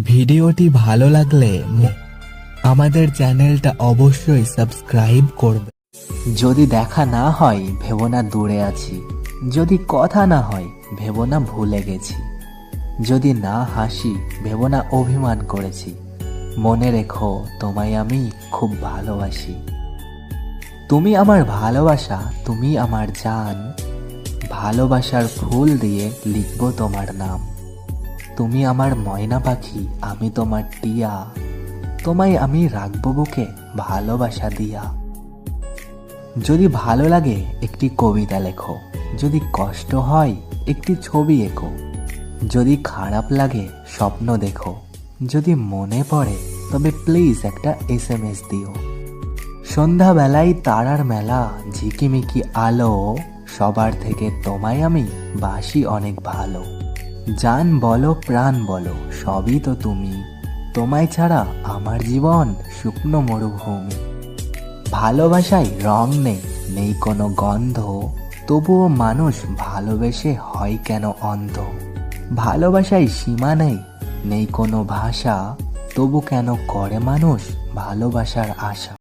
ভিডিওটি ভালো লাগলে আমাদের চ্যানেলটা অবশ্যই সাবস্ক্রাইব করবে। যদি দেখা না হয়, ভেবো না দূরে আছি। যদি কথা না হয়, ভেবো না ভুলে গেছি। যদি না হাসি, ভেবো না অভিমান করেছি। মনে রেখো, তোমায় আমি খুব ভালোবাসি। তুমি আমার ভালোবাসা, তুমি আমার জান। ভালোবাসার ফুল দিয়ে লিখব তোমার নাম। তুমি আমার ময়না পাখি, আমি তোমার টিয়া। তোমায় আমি রাখব বুকে ভালোবাসা দিয়া। যদি ভালো লাগে, একটি কবিতা লেখো। যদি কষ্ট হয়, একটি ছবি এঁকো। যদি খারাপ লাগে, স্বপ্ন দেখো। যদি মনে পড়ে, তবে প্লিজ একটা এস এম এস দিও। সন্ধ্যাবেলায় তারার মেলা, ঝিকিমিকি আলো। সবার থেকে তোমায় আমি বাসি অনেক ভালো। জান বলো, প্রাণ বলো, সবই তো তুমি। তোমায় ছাড়া আমার জীবন শুকনো মরুভূমি। ভালোবাসায় রং নেই নেই কোনো গন্ধ। তবুও মানুষ ভালোবেসে হয় কেন অন্ধ? ভালোবাসায় সীমা নেই নেই কোনো ভাষা। তবু কেন করে মানুষ ভালোবাসার আশা?